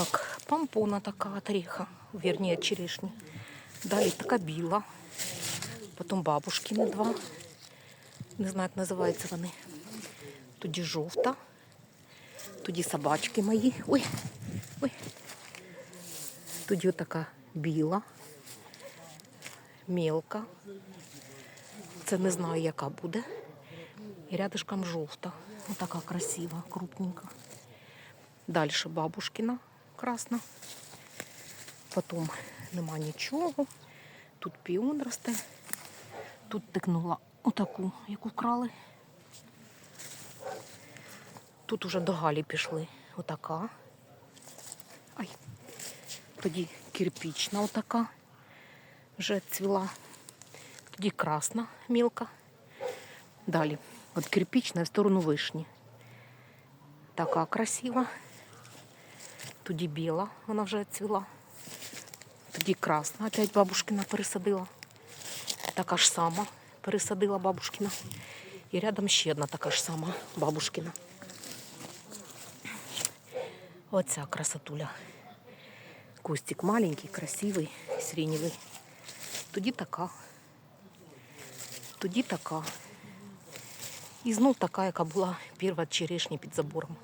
Так, помпона така от ореха, вірніше черешні. Далі така біла. Потім бабушкини два. Не знаю, як називаються вони. Тоді жовта. Тоді собачки мої. Ой, ой. Тоді отака біла, мілка. Це не знаю, яка буде. І рядышком жовта. Отака красива, крупненька. Далі бабушкина красна. Потім нема нічого. Тут піон росте. Тут тикнула отаку, яку вкрали. Тут уже до Галі пішли. Отака. Ай. Тоді кирпічна отака. Вже цвіла. Тоді красна мілка. Далі. От кирпічна в сторону вишні. Така красива. Тоді біла, вона вже цвіла. Тоді красна, опять бабушкина пересадила. Така ж сама пересадила бабушкина. І рядом ще одна така ж сама бабушкина. Оця красотуля. Кустик маленький, красивий, сиреневий. Тоді така. Тоді така. І знов така, яка була перша черешня під забором.